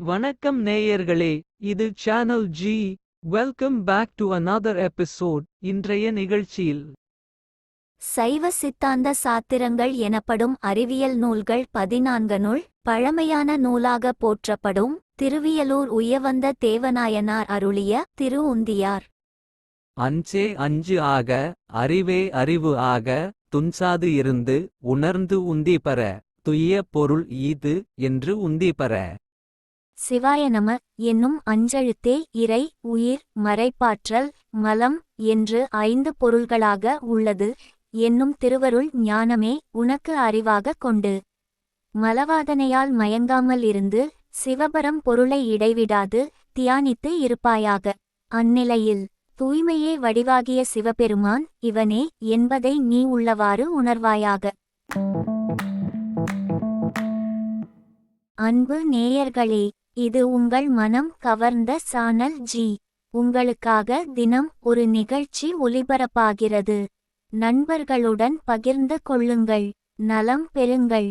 வணக்கம் நேயர்களே இது channel G welcome back to another episode இன்றைய நிகழ்ச்சியில் சைவ சித்தாந்த சாத்திரங்கள் எனப்படும் அறிவியல் நூல்கள் பதினான்கனுள் பழமையான நூலாக போற்றப்படும் திருவியலூர் உயவந்த தேவநாயனார் அருளிய திரு உந்தியார் அஞ்சே அஞ்சு ஆக அறிவே அறிவு ஆக துன்சாது இருந்து உணர்ந்து உந்தி பெற துய்ய பொருள் ஈது என்று உந்தி பெற. சிவாய நம என்னும் அஞ்செழுத்தே இறை உயிர் மறைப்பாற்றல் மலம் என்று ஐந்து பொருள்களாக உள்ளது. என்னும் திருவருள் ஞானமே உனக்கு அறிவாக கொண்டு. மலவாதனையால் மயங்காமல் இருந்து சிவபரம் பொருளை இடைவிடாது தியானித்து இருப்பாயாக. அந்நிலையில் தூய்மையே வடிவாகிய சிவபெருமான் இவனே என்பதை நீ உள்ளவாறு உணர்வாயாக. அன்பு நேயர்களே இது உங்கள் மனம் கவர்ந்த சானல் ஜி. உங்களுக்காக தினம் ஒரு நிகழ்ச்சி ஒலிபரப்பாகிறது நண்பர்களுடன் பகிர்ந்து கொள்ளுங்கள். நலம் பெறுங்கள்.